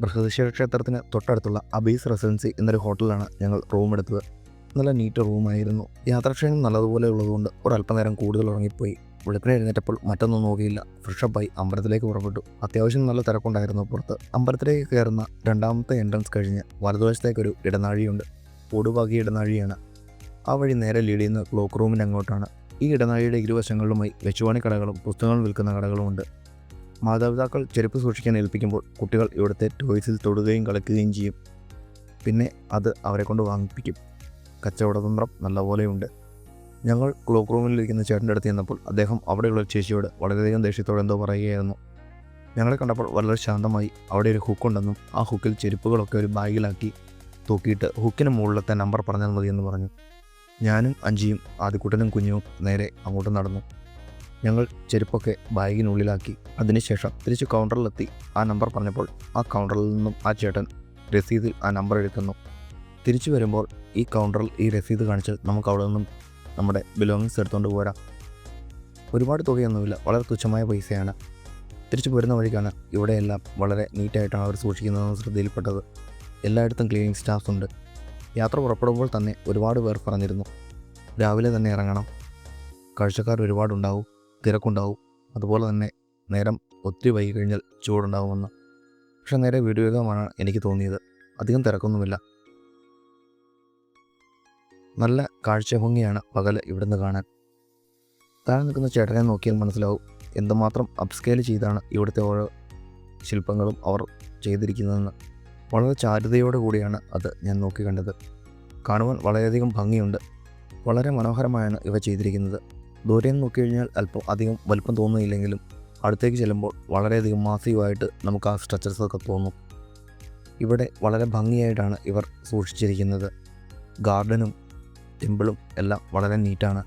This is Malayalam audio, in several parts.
ബൃഹദീശ്വര ക്ഷേത്രത്തിന് തൊട്ടടുത്തുള്ള അബീസ് റെസിഡൻസി എന്നൊരു ഹോട്ടലിലാണ് ഞങ്ങൾ റൂം എടുത്തത്. നല്ല നീറ്റ് റൂമായിരുന്നു. യാത്രാക്ഷീണം നല്ലതുപോലെ ഉള്ളതുകൊണ്ട് ഒരല്പനേരം കൂടുതൽ ഉറങ്ങിപ്പോയി. വെളുപ്പിനെ എഴുന്നേറ്റപ്പോൾ മറ്റൊന്നും നോക്കിയില്ല. ഫ്രഷപ്പായി അമ്പലത്തിലേക്ക് പുറപ്പെട്ടു. അത്യാവശ്യം നല്ല തിരക്കുണ്ടായിരുന്നു പുറത്ത്. അമ്പലത്തിലേക്ക് കയറുന്ന രണ്ടാമത്തെ എൻട്രൻസ് കഴിഞ്ഞ് വലതുവശത്തേക്കൊരു ഇടനാഴിയുണ്ട്. ഓടുപാകി ഇടനാഴിയാണ്. ആ വഴി നേരെ ലീഡ് ചെയ്യുന്ന ക്ലോക്ക് റൂമിന് അങ്ങോട്ടാണ്. ഈ ഇടനാഴിയുടെ ഇരുവശങ്ങളിലുമായി വെച്ചുവാണി കടകളും പുസ്തകങ്ങൾ വിൽക്കുന്ന കടകളുമുണ്ട്. മാതാപിതാക്കൾ ചെരുപ്പ് സൂക്ഷിക്കാൻ ഏൽപ്പിക്കുമ്പോൾ കുട്ടികൾ ഇവിടുത്തെ ടോയ്സിൽ തൊടുകയും കളിക്കുകയും ചെയ്യും. പിന്നെ അത് അവരെ കൊണ്ട് വാങ്ങിപ്പിക്കും. കച്ചവടതന്ത്രം നല്ലപോലെയുണ്ട്. ഞങ്ങൾ ക്ലോക്ക് റൂമിലിരിക്കുന്ന ചേട്ടന്റെ അടുത്ത് ചെന്നപ്പോൾ അദ്ദേഹം അവിടെയുള്ള ചേച്ചിയോട് വളരെയധികം ദേഷ്യത്തോടെ എന്തോ പറയുകയായിരുന്നു. ഞങ്ങളെ കണ്ടപ്പോൾ വളരെ ശാന്തമായി അവിടെ ഒരു ഹുക്കുണ്ടെന്നും ആ ഹുക്കിൽ ചെരുപ്പുകളൊക്കെ ഒരു ബാഗിലാക്കി തൂക്കിയിട്ട് ഹുക്കിന് മുകളിലത്തെ നമ്പർ പറഞ്ഞാൽ മതിയെന്ന് പറഞ്ഞു. ഞാനും അഞ്ചിയും ആദ്യക്കുട്ടനും കുഞ്ഞും നേരെ അങ്ങോട്ട് നടന്നു. ഞങ്ങൾ ചെരുപ്പൊക്കെ ബാഗിനുള്ളിലാക്കി. അതിനുശേഷം തിരിച്ച് കൗണ്ടറിലെത്തി. ആ നമ്പർ പറഞ്ഞപ്പോൾ ആ കൗണ്ടറിൽ നിന്നും ആ ചേട്ടൻ രസീതിൽ ആ നമ്പർ എടുക്കുന്നു. തിരിച്ചു വരുമ്പോൾ ഈ കൗണ്ടറിൽ ഈ രസീത് കാണിച്ചാൽ നമുക്ക് അവിടെ നിന്നും നമ്മുടെ ബിലോങ്ങിങ്സ് എടുത്തുകൊണ്ട് പോരാ. ഒരുപാട് തുകയൊന്നുമില്ല. വളരെ തുച്ഛമായ പൈസയാണ്. തിരിച്ചു പോരുന്ന വഴിക്കാണ് ഇവിടെയെല്ലാം വളരെ നീറ്റായിട്ടാണ് അവർ സൂക്ഷിക്കുന്നതെന്ന് ശ്രദ്ധയിൽപ്പെട്ടത്. എല്ലായിടത്തും ക്ലീനിങ് സ്റ്റാഫ് ഉണ്ട്. യാത്ര പുറപ്പെടുമ്പോൾ തന്നെ ഒരുപാട് പേർ പറഞ്ഞിരുന്നു. രാവിലെ തന്നെ ഇറങ്ങണം. കാഴ്ചക്കാർ ഒരുപാടുണ്ടാവും. തിരക്കുണ്ടാവും. അതുപോലെ തന്നെ നേരം ഒത്തിരി വൈകി കഴിഞ്ഞാൽ ചൂടുണ്ടാവുമെന്ന്. പക്ഷെ നേരെ വീടുവേഗമാണ് എനിക്ക് തോന്നിയത്. അധികം തിരക്കൊന്നുമില്ല. നല്ല കാഴ്ചഭംഗിയാണ് പകൽ ഇവിടുന്ന് കാണാൻ. താഴെ നിൽക്കുന്ന ചേട്ടനെ നോക്കിയാൽ മനസ്സിലാവും എന്തുമാത്രം അപ്സ്കെയിൽ ചെയ്താണ് ഇവിടുത്തെ ഓരോ ശില്പങ്ങളും അവർ ചെയ്തിരിക്കുന്നതെന്ന്. വളരെ ചാരുതയോടു കൂടിയാണ് അത് ഞാൻ നോക്കി കണ്ടത്. കാണുവാൻ വളരെയധികം ഭംഗിയുണ്ട്. വളരെ മനോഹരമായാണ് ഇവ ചെയ്തിരിക്കുന്നത്. ദൂരെ നിന്ന് നോക്കിക്കഴിഞ്ഞാൽ അല്പം അധികം വലുപ്പം തോന്നുന്നില്ലെങ്കിലും അടുത്തേക്ക് ചെല്ലുമ്പോൾ വളരെയധികം മാസീവായിട്ട് നമുക്ക് ആ സ്ട്രക്ചേഴ്സ് ഒക്കെ തോന്നും. ഇവിടെ വളരെ ഭംഗിയായിട്ടാണ് ഇവർ സൂക്ഷിച്ചിരിക്കുന്നത്. ഗാർഡനും ടെമ്പിളും എല്ലാം വളരെ നീറ്റാണ്.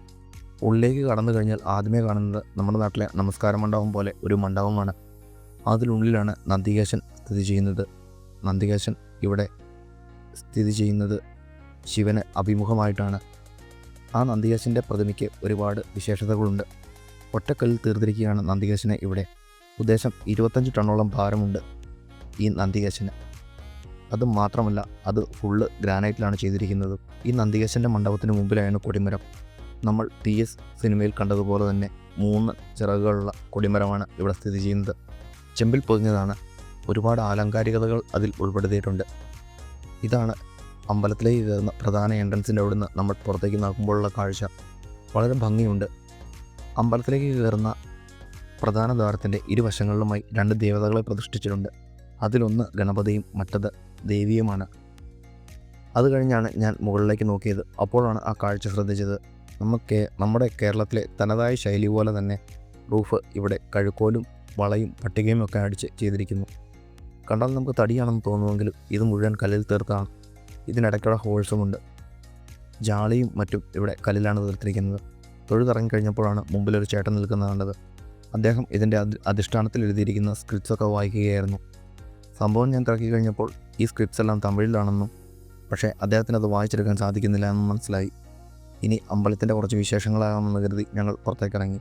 ഉള്ളിലേക്ക് കടന്നു കഴിഞ്ഞാൽ ആദ്യമേ കാണുന്നത് നമ്മുടെ നാട്ടിലെ നമസ്കാര മണ്ഡപം പോലെ ഒരു മണ്ഡപമാണ്. അതിനുള്ളിലാണ് നന്ദികേശൻ സ്ഥിതി ചെയ്യുന്നത്. നന്ദികേശൻ ഇവിടെ സ്ഥിതി ചെയ്യുന്നത് ശിവന് അഭിമുഖമായിട്ടാണ്. ആ നന്ദികേശന്റെ പ്രതിമയ്ക്ക് ഒരുപാട് വിശേഷതകളുണ്ട്. ഒറ്റക്കല്ലിൽ തീർത്തിരിക്കുകയാണ് നന്ദികേശനെ ഇവിടെ. ഉദ്ദേശം ഇരുപത്തഞ്ച് ടണ്ണോളം ഭാരമുണ്ട് ഈ നന്ദികേശന്. അത് മാത്രമല്ല അത് ഫുള്ള് ഗ്രാനൈറ്റിലാണ് ചെയ്തിരിക്കുന്നത്. ഈ നന്ദികേശന്റെ മണ്ഡപത്തിന് മുമ്പിലായാണ് കൊടിമരം. നമ്മൾ ടി എസ് സിനിമയിൽ കണ്ടതുപോലെ തന്നെ മൂന്ന് ചിറകുകളുള്ള കൊടിമരമാണ് ഇവിടെ സ്ഥിതി ചെയ്യുന്നത്. ചെമ്പിൽ പൊതിഞ്ഞതാണ്. ഒരുപാട് ആലങ്കാരികതകൾ അതിൽ ഉൾപ്പെടുത്തിയിട്ടുണ്ട്. ഇതാണ് അമ്പലത്തിലേക്ക് കയറുന്ന പ്രധാന എൻട്രൻസിന്റെ അവിടുന്ന് നമ്മൾ പുറത്തേക്ക് നോക്കുമ്പോഴുള്ള കാഴ്ച വളരെ ഭംഗിയുണ്ട്. അമ്പലത്തിലേക്ക് കയറുന്ന പ്രധാന ദ്വാരത്തിന്റെ ഇരുവശങ്ങളിലുമായി രണ്ട് ദേവതകളെ പ്രതിഷ്ഠിച്ചിട്ടുണ്ട്. അതിലൊന്ന് ഗണപതിയും മറ്റത് ദേവിയുമാണ്. അത് കഴിഞ്ഞാണ് ഞാൻ മുകളിലേക്ക് നോക്കിയത്. അപ്പോഴാണ് ആ കാഴ്ച ശ്രദ്ധിച്ചത്. നമുക്ക് നമ്മുടെ കേരളത്തിലെ തനതായ ശൈലി പോലെ തന്നെ റൂഫ് ഇവിടെ കഴുക്കോലും വളയും പട്ടികയും ഒക്കെ അടിച്ച് ചെയ്തിരിക്കുന്നു. കണ്ടാൽ നമുക്ക് തടിയാണെന്ന് തോന്നുമെങ്കിലും ഇത് മുഴുവൻ കല്ലിൽ തീർത്താണ് ഇതിനിടയ്ക്കുള്ള ഹോൾസുമുണ്ട്. ജാളിയും മറ്റും ഇവിടെ കല്ലിലാണ് തീർത്തിരിക്കുന്നത് തൊഴുതിറങ്ങിക്കഴിഞ്ഞപ്പോഴാണ് മുമ്പിലൊരു ചേട്ടൻ നിൽക്കുന്നത് കണ്ടത്. അദ്ദേഹം ഇതിന്റെ അധി അധിഷ്ഠാനത്തിൽ എഴുതിയിരിക്കുന്ന സ്ക്രിപ്റ്റ്സൊക്കെ വായിക്കുകയായിരുന്നു. സംഭവം ഞാൻ തിരക്കി കഴിഞ്ഞപ്പോൾ ഈ സ്ക്രിപ്റ്റ്സ് എല്ലാം തമിഴിലാണെന്നും പക്ഷേ അദ്ദേഹത്തിന് അത് വായിച്ചെടുക്കാൻ സാധിക്കുന്നില്ല എന്നും മനസ്സിലായി. ഇനി അമ്പലത്തിന്റെ കുറച്ച് വിശേഷങ്ങളാകാമെന്ന് കരുതി ഞങ്ങൾ പുറത്തേക്ക് ഇറങ്ങി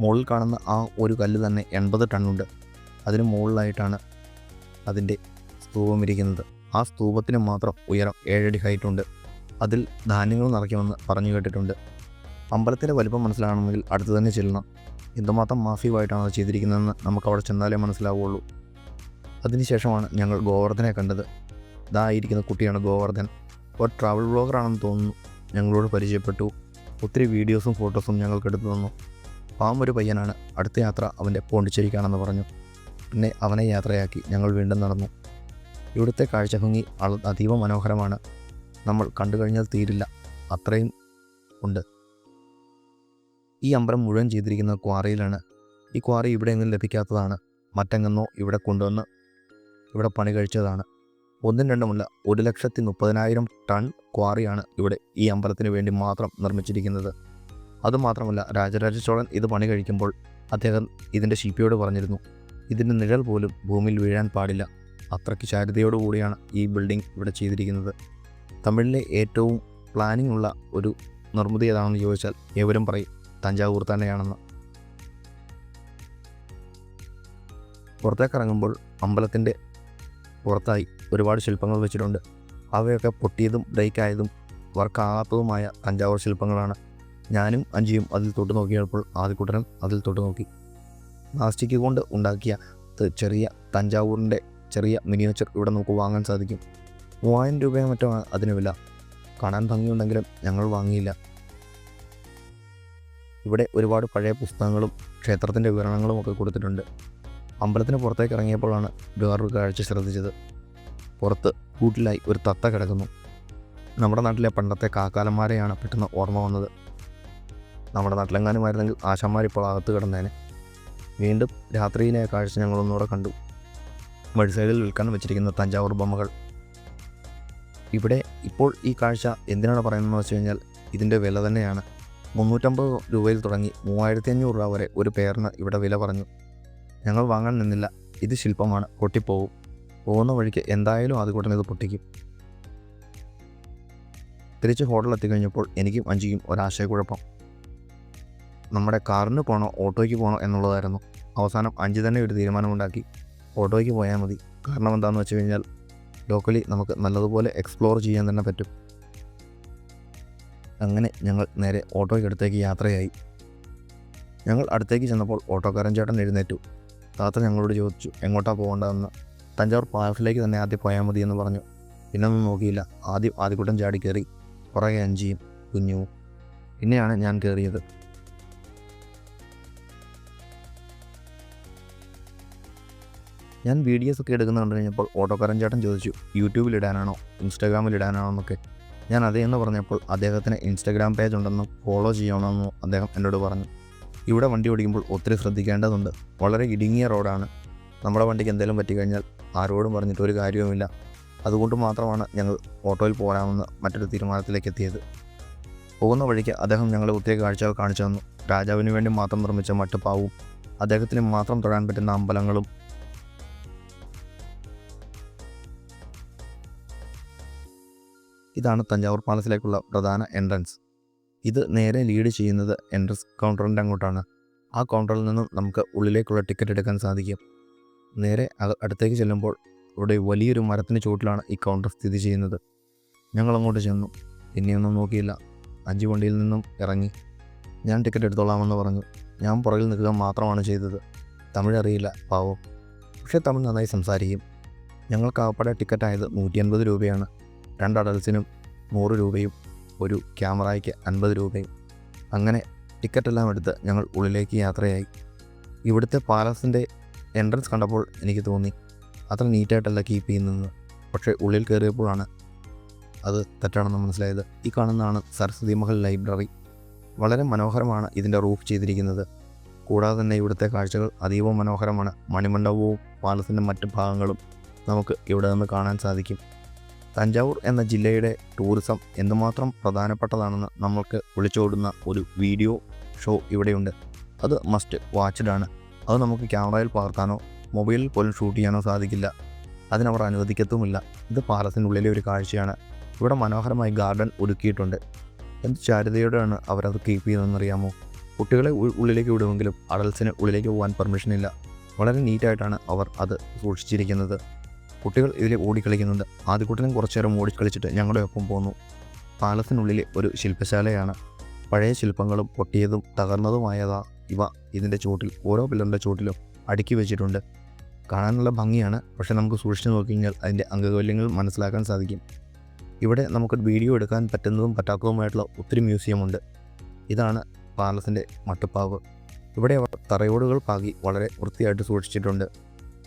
മുകളിൽ കാണുന്ന ആ ഒരു കല്ല് തന്നെ എൺപത് ടണ്ണുണ്ട് അതിന് മുകളിലായിട്ടാണ് അതിന്റെ സ്തൂപം ഇരിക്കുന്നത്. ആ സ്തൂപത്തിന് മാത്രം ഉയരം ഏഴടി ഹൈറ്റ് ഉണ്ട്. അതിൽ ധാന്യങ്ങൾ നിറയ്ക്കുമെന്ന് പറഞ്ഞു കേട്ടിട്ടുണ്ട്. അമ്പലത്തിന്റെ വലിപ്പം മനസ്സിലാണെങ്കിൽ അടുത്ത് തന്നെ ചെല്ലണം. എന്തുമാത്രം മാഫീവായിട്ടാണ് അത് ചെയ്തിരിക്കുന്നതെന്ന് നമുക്ക് അവിടെ ചെന്നാലേ മനസ്സിലാവുള്ളൂ. അതിനുശേഷമാണ് ഞങ്ങൾ ഗോവർദ്ധനെ കണ്ടത്. ഇതാ ഇരിക്കുന്ന കുട്ടിയാണ് ഗോവർദ്ധൻ. ഒരു ട്രാവൽ ബ്ലോഗറാണെന്ന് തോന്നുന്നു. ഞങ്ങളോട് പരിചയപ്പെട്ടു. ഒത്തിരി വീഡിയോസും ഫോട്ടോസും ഞങ്ങൾക്ക് എടുത്തു തന്നു. പാം ഒരു പയ്യനാണ്. അടുത്ത യാത്ര അവന്റെ പോണ്ടിച്ചേരിക്കാണെന്ന് പറഞ്ഞു. പിന്നെ അവനെ യാത്രയാക്കി ഞങ്ങൾ വീണ്ടും നടന്നു. ഇവിടുത്തെ കാഴ്ചഭംഗി അതീവ മനോഹരമാണ്. നമ്മൾ കണ്ടു കഴിഞ്ഞാൽ തീരില്ല. അത്രയും ഉണ്ട്. ഈ അമ്പലം മുഴുവൻ ചെയ്തിരിക്കുന്ന ക്വാറിയിലാണ്. ഈ ക്വാറി ഇവിടെ എങ്ങും ലഭിക്കാത്തതാണ്. മറ്റെങ്ങുന്നോ ഇവിടെ കൊണ്ടുവന്ന് ഇവിടെ പണി കഴിച്ചതാണ്. ഒന്നും രണ്ടുമല്ല ഒരു ലക്ഷത്തി മുപ്പതിനായിരം ടൺ ക്വാറിയാണ് ഇവിടെ ഈ അമ്പലത്തിന് വേണ്ടി മാത്രം നിർമ്മിച്ചിരിക്കുന്നത്. അതുമാത്രമല്ല രാജരാജ ചോളൻ ഇത് പണി കഴിക്കുമ്പോൾ അദ്ദേഹം ഇതിന്റെ ശില്പിയോട് പറഞ്ഞിരുന്നു. ഇതിന്റെ നിഴൽ പോലും ഭൂമിയിൽ വീഴാൻ പാടില്ല. അത്രയ്ക്ക് കൂടിയാണ് ഈ ബിൽഡിംഗ് ഇവിടെ ചെയ്തിരിക്കുന്നത്. തമിഴിലെ ഏറ്റവും പ്ലാനിംഗ് ഉള്ള ഒരു നിർമ്മിതി ഏതാണെന്ന് ചോദിച്ചാൽ ഏവരും പറയും തഞ്ചാവൂർ തന്നെയാണെന്ന്. പുറത്തേക്ക് ഇറങ്ങുമ്പോൾ അമ്പലത്തിന്റെ പുറത്തായി ഒരുപാട് ശില്പങ്ങൾ വെച്ചിട്ടുണ്ട്. അവയൊക്കെ പൊട്ടിയതും ബ്രേക്കായതും വർക്കാകാത്തതുമായ തഞ്ചാവൂർ ശില്പങ്ങളാണ്. ഞാനും അഞ്ചിയും അതിൽ തൊട്ട് നോക്കിയപ്പോൾ ആദ്യക്കൂട്ടനും അതിൽ തൊട്ട് നോക്കി. പ്ലാസ്റ്റിക് കൊണ്ട് ഉണ്ടാക്കിയ ചെറിയ തഞ്ചാവൂരിന്റെ ചെറിയ മിനിയേച്ചർ ഇവിടെ നമുക്ക് വാങ്ങാൻ സാധിക്കും. മൂവായിരം രൂപയോ മറ്റോ അതിന് വില. കാണാൻ ഭംഗിയുണ്ടെങ്കിലും ഞങ്ങൾ വാങ്ങിയില്ല. ഇവിടെ ഒരുപാട് പഴയ പുസ്തകങ്ങളും ക്ഷേത്രത്തിന്റെ വിവരണങ്ങളും ഒക്കെ കൊടുത്തിട്ടുണ്ട്. അമ്പലത്തിന് പുറത്തേക്ക് ഇറങ്ങിയപ്പോഴാണ് വേറൊരു കാഴ്ച ശ്രദ്ധിച്ചത്. പുറത്ത് കൂട്ടിലായി ഒരു തത്ത കിടക്കുന്നു. നമ്മുടെ നാട്ടിലെ പണ്ടത്തെ കാക്കാലന്മാരെയാണ് പെട്ടെന്ന് ഓർമ്മ വന്നത്. നമ്മുടെ നാട്ടിലെങ്ങാനുമായിരുന്നെങ്കിൽ ആശാന്മാരിപ്പോൾ അകത്ത് കിടന്നേനെ. വീണ്ടും രാത്രിയിലെ കാഴ്ച ഞങ്ങളൊന്നുകൂടെ കണ്ടു. വഴി വിൽക്കാൻ വെച്ചിരിക്കുന്ന തഞ്ചാവൂർ ബൊമ്മകൾ. ഇവിടെ ഇപ്പോൾ ഈ കാഴ്ച എന്തിനാണ് പറയുന്നതെന്ന് വെച്ച് കഴിഞ്ഞാൽ ഇതിന്റെ വില തന്നെയാണ്. മുന്നൂറ്റമ്പത് രൂപയിൽ തുടങ്ങി മൂവായിരത്തി അഞ്ഞൂറ് രൂപ വരെ ഒരു പേരിന് ഇവിടെ വില പറഞ്ഞു. ഞങ്ങൾ വാങ്ങാൻ നിന്നില്ല. ഇത് ശില്പമാണ്. പൊട്ടിപ്പോവും. പോകുന്ന വഴിക്ക് എന്തായാലും അതുകൂട്ടം ഇത് പൊട്ടിക്കും. തിരിച്ച് ഹോട്ടലിൽ എത്തിക്കഴിഞ്ഞപ്പോൾ എനിക്കും അഞ്ചിക്കും ഒരാശയക്കുഴപ്പം. നമ്മുടെ കാറിന് പോകണോ ഓട്ടോയ്ക്ക് പോകണോ എന്നുള്ളതായിരുന്നു. അവസാനം അഞ്ച് തന്നെ ഒരു തീരുമാനമുണ്ടാക്കി. ഓട്ടോയ്ക്ക് പോയാൽ മതി. കാരണം എന്താണെന്ന് വെച്ച് കഴിഞ്ഞാൽ ലോക്കലി നമുക്ക് നല്ലതുപോലെ എക്സ്പ്ലോർ ചെയ്യാൻ തന്നെ പറ്റും. അങ്ങനെ ഞങ്ങൾ നേരെ ഓട്ടോയ്ക്ക് അടുത്തേക്ക് യാത്രയായി. ഞങ്ങൾ അടുത്തേക്ക് ചെന്നപ്പോൾ ഓട്ടോക്കാരൻ ചേട്ടൻ എഴുന്നേറ്റു. താത്ത ഞങ്ങളോട് ചോദിച്ചു എങ്ങോട്ടാണ് പോകേണ്ടതെന്ന്? തഞ്ചാവൂർ പാലസിലേക്ക് തന്നെ ആദ്യം പോയാൽ മതി എന്ന് പറഞ്ഞു. പിന്നെ ഒന്നും നോക്കിയില്ല. ആദ്യം ആദ്യക്കൂട്ടം ചാടി കയറി പുറകെ അഞ്ചിയും കുഞ്ഞുവും. പിന്നെയാണ് ഞാൻ കയറിയത് ഞാൻ വീഡിയോസ് ഒക്കെ എടുക്കുന്ന കണ്ടു കഴിഞ്ഞപ്പോൾ ഓട്ടോക്കാരൻ ചേട്ടൻ ചോദിച്ചു യൂട്യൂബിൽ ഇടാനാണോ? ഇൻസ്റ്റാഗ്രാമിൽ ഇടാനാണോ എന്നൊക്കെ? ഞാൻ അതേ എന്ന് പറഞ്ഞപ്പോൾ അദ്ദേഹത്തിന് ഇൻസ്റ്റാഗ്രാം പേജ് ഉണ്ടെന്നും ഫോളോ ചെയ്യണമെന്നും അദ്ദേഹം എന്നോട് പറഞ്ഞു. ഇവിടെ വണ്ടി ഓടിക്കുമ്പോൾ ഒത്തിരി ശ്രദ്ധിക്കേണ്ടതുണ്ട്. വളരെ ഇടുങ്ങിയ റോഡാണ് നമ്മുടെ വണ്ടിക്ക് എന്തെങ്കിലും പറ്റിക്കഴിഞ്ഞാൽ ആരോടും പറഞ്ഞിട്ട് ഒരു കാര്യവുമില്ല. അതുകൊണ്ട് മാത്രമാണ് ഞങ്ങൾ ഓട്ടോയിൽ പോരാമെന്ന് മറ്റൊരു തീരുമാനത്തിലേക്ക് എത്തിയത്. പോകുന്ന വഴിക്ക് അദ്ദേഹം ഞങ്ങളെ ഒത്തിരി കാഴ്ചകൾ കാണിച്ചു തന്നു. രാജാവിന് വേണ്ടി മാത്രം നിർമ്മിച്ച മട്ടുപ്പാവും അദ്ദേഹത്തിന് മാത്രം തൊഴാൻ പറ്റുന്ന അമ്പലങ്ങളും ഇതാണ് തഞ്ചാവൂർ പാലസിലേക്കുള്ള പ്രധാന എൻട്രൻസ് ഇത് നേരെ ലീഡ് ചെയ്യുന്നത് എൻട്രൻസ് കൗണ്ടറിന്റെ അങ്ങോട്ടാണ്. ആ കൗണ്ടറിൽ നിന്നും നമുക്ക് ഉള്ളിലേക്കുള്ള ടിക്കറ്റ് എടുക്കാൻ സാധിക്കും. നേരെ അടുത്തേക്ക് ചെല്ലുമ്പോൾ ഇവിടെ വലിയൊരു മരത്തിന് ചുവട്ടിലാണ് ഈ കൗണ്ടർ സ്ഥിതി ചെയ്യുന്നത്. ഞങ്ങൾ അങ്ങോട്ട് ചെന്നു. പിന്നെയൊന്നും നോക്കിയില്ല. അഞ്ച് വണ്ടിയിൽ നിന്നും ഇറങ്ങി. ഞാൻ ടിക്കറ്റ് എടുത്തോളാമെന്ന് പറഞ്ഞു. ഞാൻ പുറകിൽ നിൽക്കുക മാത്രമാണ് ചെയ്തത്. തമിഴ് അറിയില്ല പാവം. പക്ഷേ തമിഴ് നന്നായി സംസാരിക്കും. ഞങ്ങൾക്ക് ആപ്പടെ ടിക്കറ്റ് ആയത് നൂറ്റി അൻപത് രൂപയാണ്. രണ്ട് അഡൽസിനും നൂറ് രൂപയും ഒരു ക്യാമറയ്ക്ക് അൻപത് രൂപയും. അങ്ങനെ ടിക്കറ്റെല്ലാം എടുത്ത് ഞങ്ങൾ ഉള്ളിലേക്ക് യാത്രയായി. ഇവിടുത്തെ പാലസിന്റെ എൻട്രൻസ് കണ്ടപ്പോൾ എനിക്ക് തോന്നി അത്ര നീറ്റായിട്ടല്ല കീപ്പ് ചെയ്യുന്നത് പക്ഷേ ഉള്ളിൽ കയറിയപ്പോഴാണ് അത് തെറ്റാണെന്ന് മനസ്സിലായത്. ഈ കാണുന്നതാണ് സരസ്വതി മഹൽ ലൈബ്രറി. വളരെ മനോഹരമാണ് ഇതിന്റെ റൂഫ് ചെയ്തിരിക്കുന്നത്. കൂടാതെ തന്നെ ഇവിടുത്തെ കാഴ്ചകൾ അതീവ മനോഹരമാണ്. മണിമണ്ഡപവും പാലസിന്റെ മറ്റ് ഭാഗങ്ങളും നമുക്ക് ഇവിടെ നിന്ന് കാണാൻ സാധിക്കും. തഞ്ചാവൂർ എന്ന ജില്ലയുടെ ടൂറിസം എന്തുമാത്രം പ്രധാനപ്പെട്ടതാണെന്ന് നമ്മൾക്ക് വിളിച്ചോടുന്ന ഒരു വീഡിയോ ഷോ ഇവിടെയുണ്ട്. അത് മസ്റ്റ് വാച്ചഡാണ് അത് നമുക്ക് ക്യാമറയിൽ പകർത്താനോ മൊബൈലിൽ പോലും ഷൂട്ട് ചെയ്യാനോ സാധിക്കില്ല. അതിനവർ അനുവദിക്കത്തുമില്ല. ഇത് പാലസിനുള്ളിലെ ഒരു കാഴ്ചയാണ്. ഇവിടെ മനോഹരമായി ഗാർഡൻ ഒരുക്കിയിട്ടുണ്ട്. എന്ത് ചാരുതയോടെയാണ് അവരത് കീപ്പ് ചെയ്യുന്നതെന്നറിയാമോ കുട്ടികളെ ഉള്ളിലേക്ക് വിടുമെങ്കിലും അഡൽസിന് ഉള്ളിലേക്ക് പോകാൻ പെർമിഷൻ ഇല്ല വളരെ നീറ്റായിട്ടാണ് അവർ അത് സൂക്ഷിച്ചിരിക്കുന്നത്. കുട്ടികൾ ഇതിൽ ഓടിക്കളിക്കുന്നുണ്ട്. ആദ്യക്കുട്ടനും കുറച്ചു നേരം ഓടിക്കളിച്ചിട്ട് ഞങ്ങളുടെ ഒപ്പം പോന്നു. പാലത്തിനുള്ളിലെ ഒരു ശില്പശാലയാണ്. പഴയ ശില്പങ്ങളും പൊട്ടിയതും തകർന്നതുമായതാ ഇവ ഇതിന്റെ ചുവട്ടിൽ. ഓരോ പില്ലറിന്റെ ചുവട്ടിലും അടുക്കി വെച്ചിട്ടുണ്ട്. കാണാനുള്ള ഭംഗിയാണ്. പക്ഷേ നമുക്ക് സൂക്ഷിച്ചു നോക്കിക്കഴിഞ്ഞാൽ അതിന്റെ അംഗകൗല്യങ്ങൾ മനസ്സിലാക്കാൻ സാധിക്കും. ഇവിടെ നമുക്ക് വീഡിയോ എടുക്കാൻ പറ്റുന്നതും പറ്റാത്തതുമായിട്ടുള്ള ഒത്തിരി മ്യൂസിയമുണ്ട് ഇതാണ് പാലസിന്റെ മട്ടുപ്പാവ്. ഇവിടെ അവർ തറയോടുകൾ പാകി വളരെ വൃത്തിയായിട്ട് സൂക്ഷിച്ചിട്ടുണ്ട്.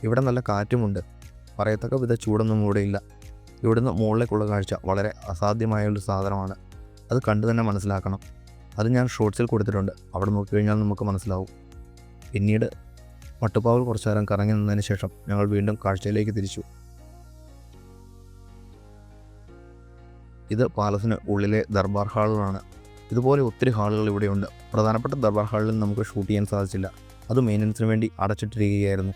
ഇവിടെ നല്ല കാറ്റുമുണ്ട്. പറയത്തക്ക വിധ ചൂടൊന്നും ഇവിടെയില്ല ഇവിടുന്ന് മുകളിലേക്കുള്ള കാഴ്ച വളരെ അസാധ്യമായ ഒരു സാധനമാണ്. അത് കണ്ടു തന്നെ മനസ്സിലാക്കണം. അത് ഞാൻ ഷോർട്സിൽ കൊടുത്തിട്ടുണ്ട്. അവിടെ നോക്കിക്കഴിഞ്ഞാൽ നമുക്ക് മനസ്സിലാവും. പിന്നീട് മട്ടുപ്പാവിൽ കുറച്ചു നേരം കറങ്ങി നിന്നതിന് ശേഷം ഞങ്ങൾ വീണ്ടും കാഴ്ചയിലേക്ക് തിരിച്ചു. ഇത് പാലസിന് ഉള്ളിലെ ദർബാർ ഹാളുകളാണ് ഇതുപോലെ ഒത്തിരി ഹാളുകൾ ഇവിടെയുണ്ട്. പ്രധാനപ്പെട്ട ദർബാർ ഹാളിൽ നമുക്ക് ഷൂട്ട് ചെയ്യാൻ സാധിച്ചില്ല. അത് മെയിന്റനൻസിന് വേണ്ടി അടച്ചിട്ടിരിക്കുകയായിരുന്നു.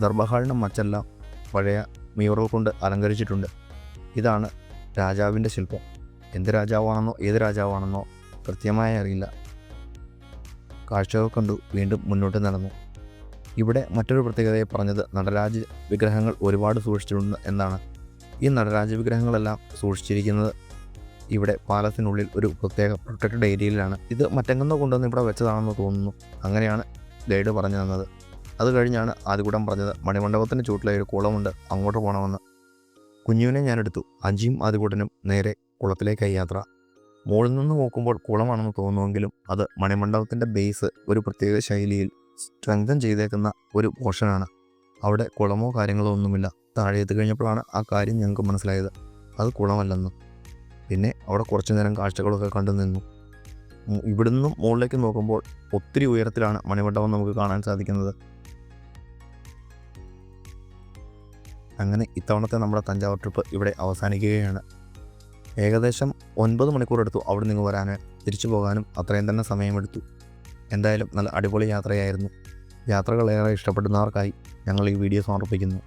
ദർബാർ ഹാളിന്റെ മറ്റെല്ലാം പഴയ മ്യൂറൽ കൊണ്ട് അലങ്കരിച്ചിട്ടുണ്ട്. ഇതാണ് രാജാവിന്റെ ശില്പം. എന്ത് രാജാവാണെന്നോ ഏത് രാജാവാണെന്നോ കൃത്യമായി അറിയില്ല. കാഴ്ചകൾ കണ്ടു വീണ്ടും മുന്നോട്ട് നടന്നു. ഇവിടെ മറ്റൊരു പ്രത്യേകതയെ പറഞ്ഞത് നടരാജ വിഗ്രഹങ്ങൾ ഒരുപാട് സൂക്ഷിച്ചിട്ടുണ്ട് എന്നാണ്. ഈ നടരാജ വിഗ്രഹങ്ങളെല്ലാം സൂക്ഷിച്ചിരിക്കുന്നത് ഇവിടെ പാലത്തിനുള്ളിൽ ഒരു പ്രത്യേക പ്രൊട്ടക്റ്റഡ് ഏരിയയിലാണ് ഇത് മറ്റെങ്ങുന്നോ കൊണ്ടുവന്ന് ഇവിടെ വെച്ചതാണെന്ന് തോന്നുന്നു. അങ്ങനെയാണ് ഗൈഡ് പറഞ്ഞു തന്നത്. അത് കഴിഞ്ഞാണ് ആദ്യകൂടം പറഞ്ഞത് മണിമണ്ഡപത്തിന്റെ ചൂട്ടിലെ ഒരു കുളമുണ്ട് അങ്ങോട്ട് പോകണമെന്ന് കുഞ്ഞുവിനെ ഞാനെടുത്തു അജിയും ആദ്യകൂടനും നേരെ കുളത്തിലേക്കായി യാത്ര. മുകളിൽ നിന്ന് നോക്കുമ്പോൾ കുളമാണെന്ന് തോന്നുമെങ്കിലും അത് മണിമണ്ഡപത്തിന്റെ ബേസ് ഒരു പ്രത്യേക ശൈലിയിൽ സ്ട്രെങ്തൻ ചെയ്തേക്കുന്ന ഒരു പോർഷനാണ് അവിടെ കുളമോ കാര്യങ്ങളോ ഒന്നുമില്ല. താഴെ എത്തി കഴിഞ്ഞപ്പോഴാണ് ആ കാര്യം ഞങ്ങൾക്ക് മനസ്സിലായത്. അത് കുളമല്ലെന്ന്. പിന്നെ അവിടെ കുറച്ചു നേരം കാഴ്ചകളൊക്കെ കണ്ടു നിന്നു. ഇവിടുന്നും മുകളിലേക്ക് നോക്കുമ്പോൾ ഒത്തിരി ഉയരത്തിലാണ് മണിമണ്ഡപം നമുക്ക് കാണാൻ സാധിക്കുന്നത്. അങ്ങനെ ഇത്തവണത്തെ നമ്മുടെ തഞ്ചാവൂർ ട്രിപ്പ് ഇവിടെ അവസാനിക്കുകയാണ്. ഏകദേശം ഒൻപത് മണിക്കൂർ എടുത്തു അവിടെ നിന്ന് വരാൻ തിരിച്ചു പോകാനും അത്രയും തന്നെ സമയമെടുത്തു. എന്തായാലും നല്ല അടിപൊളി യാത്രയായിരുന്നു. യാത്രകളേറെ ഇഷ്ടപ്പെടുന്നവർക്കായി ഞങ്ങൾ ഈ വീഡിയോ സമർപ്പിക്കുന്നു.